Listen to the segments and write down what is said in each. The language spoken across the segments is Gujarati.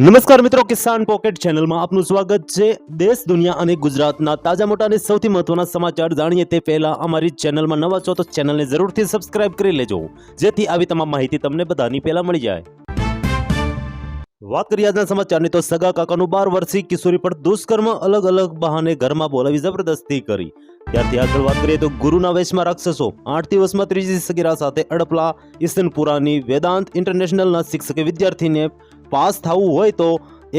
નમસ્કાર મિત્રો, કિસાન પોકેટ ચેનલમાં આપનું સ્વાગત છે. દેશ, દુનિયા અને ગુજરાતના તાજા મોટા અને સૌથી મહત્વના સમાચાર જાણીએ તે પહેલા અમારી ચેનલમાં નવા છો તો ચેનલને જરૂરથી સબસ્ક્રાઇબ કરી લેજો. જેથી આવી તમામ માહિતી તમને બધાની પહેલા મળી જાય. વાત કરીએ આજના સમાચારની, તો સગા કાકાનું બાર વર્ષીય કિશોરી પર દુષ્કર્મ અલગ અલગ બહાને ઘરમાં બોલાવી જબરદસ્તી કરી. ત્યારથી આગળ વાત કરીએ તો ગુરુના વેશમાં રાક્ષસો આઠ દિવસમાં ત્રીજી સગીરા સાથે અડપલા ઈસનપુરાની વેદાંત ઇન્ટરનેશનલના શિક્ષકે વિદ્યાર્થીને પાસ થવું હોય તો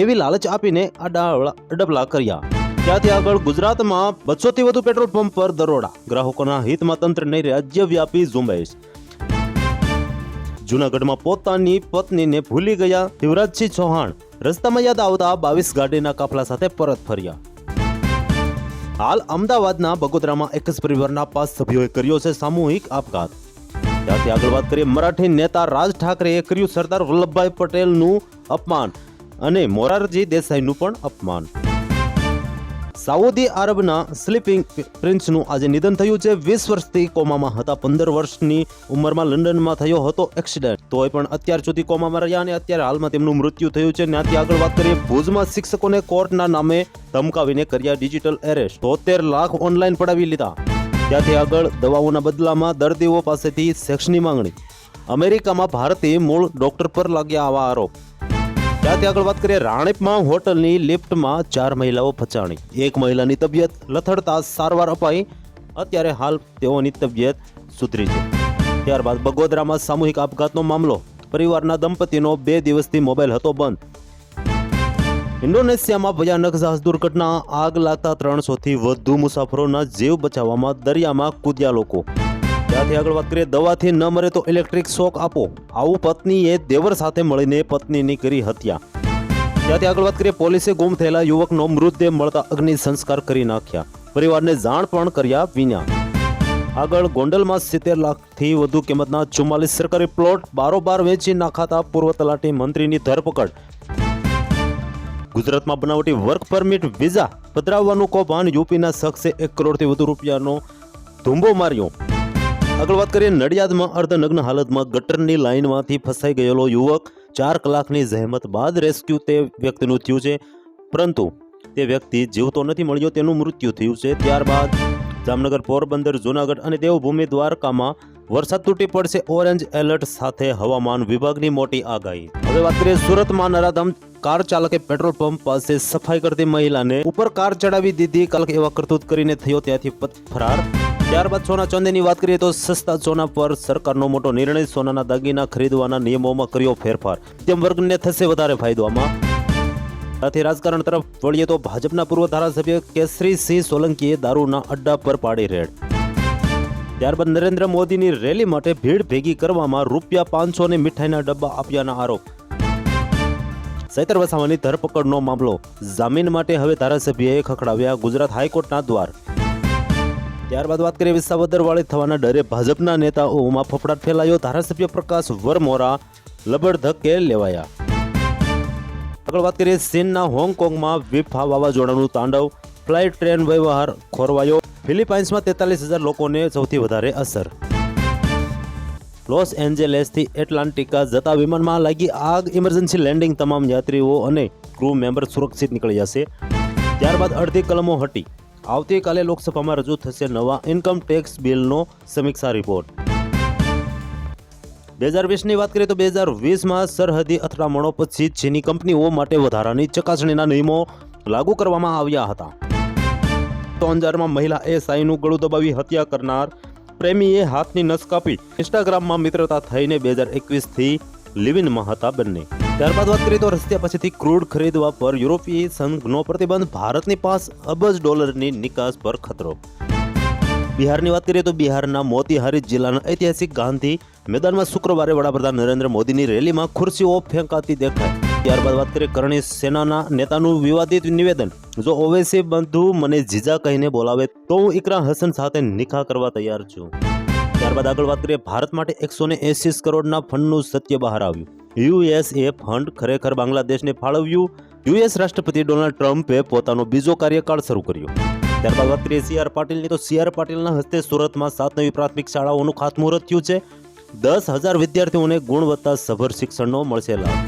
એવી લાલચ આપીને અડાવડા અડપલા કર્યા. ત્યાંથી આગળ ગુજરાતમાં બસોથી વધુ પેટ્રોલ પંપ પર દરોડા. ગ્રાહકોના હિતમાં તંત્રની રાજ્યવ્યાપી ઝુંબેશ. જૂનાગઢમાં પોતાની પત્નીને ભૂલી ગયા શિવરાજસિંહ ચૌહાણ. રસ્તામાં યાદ આવતા બાવીસ ગાડીના કાફલા સાથે પરત ફર્યા. હાલ અમદાવાદના બગોદરામાં એક જ પરિવારના પાંચ સભ્યોએ કર્યો છે સામૂહિક આપઘાત. ત્યાંથી આગળ વાત કરીએ મરાઠી નેતા રાજ ઠાકરેએ કર્યું સરદાર વલ્લભભાઈ પટેલનું અપમાન અને મોરારજી દેસાઈનું પણ અપમાન. સાઉદી અરબના સ્લીપિંગ પ્રિન્સનું આજે નિધન થયું છે. વીસ વર્ષથી કોમામાં હતા. પંદર વર્ષની ઉંમરમાં લંડનમાં થયો હતો એક્સિડન્ટ. તોય પણ અત્યાર સુધી કોમામાં રહ્યા અને અત્યારે હાલમાં તેમનું મૃત્યુ થયું છે. ત્યાંથી આગળ વાત કરીએ, ભુજમાં શિક્ષકોને કોર્ટના નામે ધમકાવીને કર્યા ડિજિટલ એરેસ્ટ. તોતેર લાખ ઓનલાઈન પડાવી લીધા. ત્યાંથી આગળ દવાઓના બદલામાં દર્દીઓ પાસેથી સેક્સની માંગણી. અમેરિકામાં ભારતીય મૂળ ડોક્ટર પર લાગ્યા આવા આરોપ. ત્યાંથી આગળ વાત કરીએ રાણીપમાં હોટલની લિફ્ટમાં ચાર મહિલાઓ ફસાણી. એક મહિલાની તબિયત લથડતા સારવાર અપાઈ. અત્યારે હાલ તેઓની તબિયત સુધરી છે. ત્યારબાદ બગોદરામાં સામૂહિક આપઘાતનો મામલો. પરિવારના દંપતીનો બે દિવસથી મોબાઈલ હતો બંધ. ઇન્ડોનેશિયામાં ભયાનક જહાજ દુર્ઘટના. આગ લાગતા ત્રણસોથી વધુ મુસાફરોના જીવ બચાવવામાં દરિયામાં કૂદ્યા લોકો. ત્યાંથી આગળ વાત કરીએ, દવાથી ન મરે તો ઇલેક્ટ્રિક શોક આપો. આવું પત્નીએ દેવર સાથે મળીને પત્નીની કરી હત્યા. ત્યાંથી આગળ વાત કરીએ, પોલીસે ગુમ થયેલા યુવકનો મૃતદેહ મળતા અગ્નિ સંસ્કાર કરી નાખ્યા. પરિવારને જાણ પણ કર્યા વિના. આગળ ગોંડલમાં સિત્તેર લાખથી વધુ કિંમતના ચુમ્માલીસ સરકારી પ્લોટ બારોબાર વેચી નાખાતા પૂર્વ તલાટી મંત્રીની ધરપકડ. ગુજરાતમાં બનાવટી વર્ક પરમિટ વિઝા પધરાવવાનું કૌભાંડ યુપીના શખ્સે એક કરોડથી વધુ રૂપિયાનો ધુંબો માર્યો. આગળ વાત કરીએ નડિયાદમાં અર્ધનગ્ન હાલતમાં ગટરની લાઇનમાંથી ફસાઈ ગયેલો યુવક. ચાર કલાકની જહેમત બાદ રેસ્ક્યુ તે વ્યક્તિનું થયું છે. પરંતુ તે વ્યક્તિ જીવતો નથી, મળ્યો તેનું મૃત્યુ થયું છે. ત્યારબાદ જામનગર પોરબંદર, જૂનાગઢ અને દેવભૂમિ દ્વારકામાં વરસાદ તૂટી પડશે. ઓરેન્જ એલર્ટ સાથે હવામાન વિભાગની મોટી આગાહી. હવે વાત કરીએ સુરતમાં નરાધમ કાર ચાલકે પેટ્રોલ પંપ પાસે સફાઈ કરતી મહિલાને ઉપર કાર ચડાવી દીધી. કાલક એવા કરતૂત કરીને થયો ત્યાંથી ફરાર. ત્યારબાદ સોના ચાંદીની વાત કરીએ તો સસ્તા સોના પર સરકારનો મોટો નિર્ણય સોનાના દાગીના ખરીદવાના નિયમોમાં કર્યો ફેરફાર. તેમ વર્ગને થશે વધારે ફાયદો આમાં. સાથે રાજકારણ તરફ વળીએ તો ભાજપના પૂર્વ ધારાસભ્ય કેસરી સિંહ સોલંકીએ દારૂના અડ્ડા પર પાડી રેડ. ત્યારબાદ નરેન્દ્ર મોદીની રેલી માટે ભીડ ભેગી કરવામાં રૂપિયા પાંચસો ને મીઠાઈના ડબ્બા આપ્યાના આરોપ. સૈતર વસાવાની ધરપકડનો મામલો. જામીન માટે હવે ધારાસભ્યએ ખખડાવ્યા ગુજરાત હાઈકોર્ટના દ્વાર. ત્યારબાદ વાત કરીએ વિસાવદરવાળી થવાના ડરે ભાજપના નેતાઓમાં ફફડાટ ફેલાયો. ધારાસભ્ય પ્રકાશ વરમોરા લબડધકે લેવાયા. આગળ વાત કરીએ ચીનના હોંગકોંગમાં વિફા વાવાઝોડાનું તાંડવ. ફ્લાઇટ, ટ્રેન વ્યવહાર ખોરવાયો. ફિલિપાઇન્સમાં તેતાલીસ હજાર લોકોને સૌથી વધારે અસર. લોસ એન્જેલેસથી એટલાન્ટિકા જતા વિમાનમાં લાગી આગ. ઇમરજન્સી લેન્ડિંગ તમામ યાત્રીઓ અને ક્રૂ મેમ્બર સુરક્ષિત નીકળી જશે ત્યારબાદ અડધી કલમો હટી. આવતીકાલે લોકસભામાં રજૂ થશે નવા ઇન્કમ ટેક્સ બિલનો સમીક્ષા રિપોર્ટ બે હજાર વીસની વાત કરીએ તો બે હજાર વીસમાં સરહદી અથડામણો પછી ચીની કંપનીઓ માટે વધારાની ચકાસણીના નિયમો લાગુ કરવામાં આવ્યા હતા. તો અંજારમાં મહિલા એએસઆઈનું ગળું દબાવી હત્યા કરનાર પ્રેમીએ હાથની નસ કાપી ઇન્સ્ટાગ્રામમાં મિત્રતા થઈને બે હજાર એકવીસથી લિવિનમાં હતા બંને. ત્યારબાદ વાત કરીએ તો રશિયા પાસેથી ક્રૂડ ખરીદવા પર યુરોપીય સંઘનો પ્રતિબંધ, ભારતની પાસ અબજ ડોલરની નિકાસ પર ખતરો. બિહારની વાત કરીએ તો બિહારના મોતીહારી જિલ્લાના ઐતિહાસિક ગાંધી મેદાનમાં શુક્રવારે વડાપ્રધાન નરેન્દ્ર મોદીની રેલીમાં ખુરશીઓ ફેંકાતી દેખાય ત્યારબાદ વાત કરીએ કરણી સેનાના નેતાનું વિવાદિત નિવેદન. જો ઓવેસી બંધુ, મને જીજા કહીને બોલાવે તો હું ઇકરા હસન સાથે નિકાહ કરવા તૈયાર છું. ત્યારબાદ આગળ વાત કરીએ ભારત માટે એકસો ને કરોડના ફંડનું સત્ય બહાર આવ્યું. યુએસએ ફંડ ખરેખર બાંગ્લાદેશને ફાળવ્યું. યુએસ રાષ્ટ્રપતિ ડોનાલ્ડ ટ્રમ્પે પોતાનો બીજો કાર્યકાળ શરૂ કર્યો. ત્યારબાદ વાત કરીએ સી આર પાટીલની, તો સી આર પાટીલના હસ્તે સુરતમાં સાત નવી પ્રાથમિક શાળાઓનું ખાતમુહૂર્ત થયું છે. દસ હજાર વિદ્યાર્થીઓને ગુણવત્તા સભર શિક્ષણનો મળશે લાભ.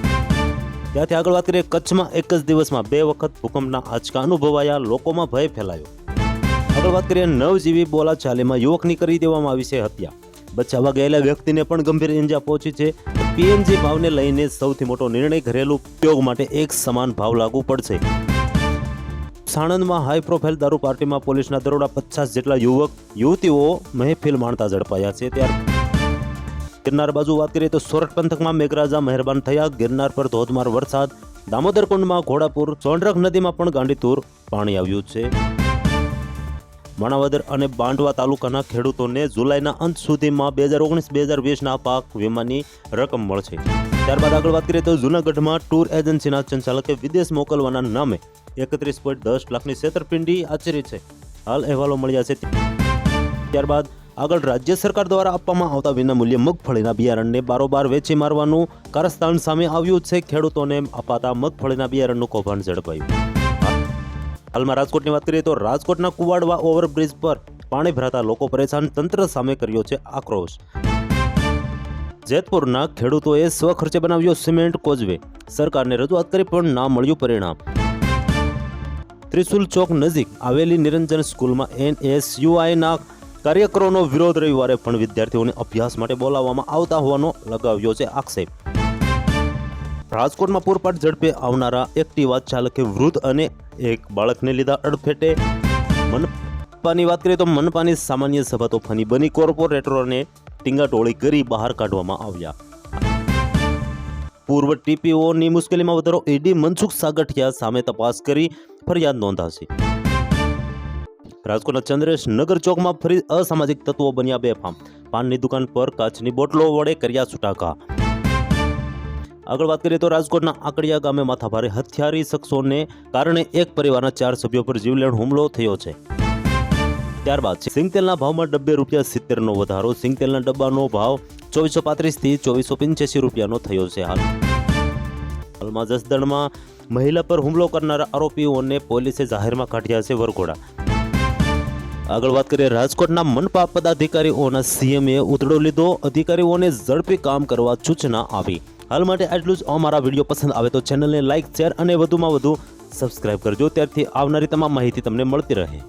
ત્યાંથી આગળ વાત કરીએ કચ્છમાં એક જ દિવસમાં બે વખત ભૂકંપના આંચકા અનુભવાયા, લોકોમાં ભય ફેલાયો. આગળ વાત કરીએ નવજીવી બોલાચાલીમાં યુવકની કરી દેવામાં આવી છે હત્યા. બચાવવા ગયેલા વ્યક્તિને પણ ગંભીર ઇંજા પહોંચી છે. પીએનજી ભાવને લઈને સૌથી મોટો નિર્ણય ઘરેલું ઉપયોગ માટે એક સમાન ભાવ લાગુ પડશે. સાણંદમાં હાઈ પ્રોફાઇલ દારૂ પાર્ટીમાં પોલીસના દરોડા પચાસ જેટલા યુવક, યુવતીઓ મહેફિલ માણતા ઝડપાયા છે. ત્યારે ગિરનાર બાજુ વાત કરીએ તો સોરઠ પંથકમાં મેઘરાજા મહેરબાન થયા. ગિરનાર પર ધોધમાર વરસાદ. દામોદર કુંડમાં ઘોડાપુર, સોનરખ નદીમાં પણ ગાંડીતુર પાણી આવ્યું છે. માણાવદર અને બાંડવા તાલુકાના ખેડૂતોને જુલાઈના અંત સુધીમાં બે હજાર ઓગણીસ, બે હજાર વીસના પાક વીમાની રકમ મળશે. ત્યારબાદ આગળ વાત કરીએ તો જૂનાગઢમાં ટૂર એજન્સીના સંચાલકે વિદેશ મોકલવાના નામે એકત્રીસ પોઈન્ટ દસ લાખની છેતરપિંડી આચરી છે. હાલ અહેવાલો મળ્યા છે. ત્યારબાદ આગળ રાજ્ય સરકાર દ્વારા આપવામાં આવતા વિનામૂલ્યે મગફળીના બિયારણને બારોબાર વેચી મારવાનું કારસ્તાન સામે આવ્યું છે. ખેડૂતોને અપાતા મગફળીના બિયારણનું કૌભાંડ ઝડપાયું. હાલમાં રાજકોટની વાત કરીએ તો રાજકોટના કુવાડવા ઓવરબ્રિજ પર પાણી ભરાતા લોકો પરેશાન, તંત્ર સામે કર્યો છે આક્રોશ. જેતપુરના ખેડૂતોએ સ્વખર્ચે બનાવ્યો સિમેન્ટ કોઝવે. સરકારને રજૂઆત કરી પણ ના મળ્યું પરિણામ. ત્રિશુલ ચોક નજીક આવેલી નિરંજન સ્કૂલમાં એનએસયુઆઈના કાર્યકરોનો વિરોધ રવિવારે પણ વિદ્યાર્થીઓને અભ્યાસ માટે બોલાવવામાં આવતા હોવાનો લગાવ્યો છે આક્ષેપ. રાજકોટમાં પૂરપાટ ઝડપે આવનારા એક્ટિવા ચાલકે વૃદ્ધ અને એક બાળકને લીધા અડફેટે. મનપાની વાત કરીએ તો મનપાની સામાન્ય સભા તોફાની બની. કોર્પોરેટરોને ટીંગાટોળી કરી બહાર કાઢવામાં આવ્યા. પૂર્વ ટીપીઓની મુશ્કેલીમાં વધારો ઈડી મનસુખ સાગઠિયા સામે તપાસ કરી ફરિયાદ નોંધાશે. રાજકોટના ચંદ્રેશ નગર ચોકમાં ફરી અસામાજિક તત્વો બન્યા બેફામ. પાનની દુકાન પર કાચની બોટલો વડે કર્યા છૂટાકા આગળ વાત કરીએ તો રાજકોટના આકડિયા ગામે માથાભારે હથિયારી શખ્સોને કારણે એક પરિવારના ચાર સભ્યો પર જીવલેણ હુમલો થયો છે. ત્યારબાદ સિંગતેલના ભાવમાં ડબ્બે રૂપિયા સિત્તેરનો વધારો, સિંગતેલના ડબ્બાનો ભાવ ચોવીસો પાંત્રીસથી ચોવીસો પંચ્યાસી રૂપિયાનો થયો છે હાલ. હાલમાં જસદણમાં મહિલા પર હુમલો કરનારા આરોપીઓને પોલીસે જાહેરમાં કાઢ્યા છે વરઘોડા. આગળ વાત કરીએ રાજકોટના મનપા પદાધિકારીઓના સીએમએ ઉતડો લીધો, અધિકારીઓને ઝડપી કામ કરવા સૂચના આપી. હાલ માટે આટલું જ. અમારા વીડિયો પસંદ આવે તો ચેનલને લાઇક શેર અને વધુમાં વધુ સબસ્ક્રાઇબ કરજો. ત્યારથી આવનારી તમામ માહિતી તમને મળતી રહે.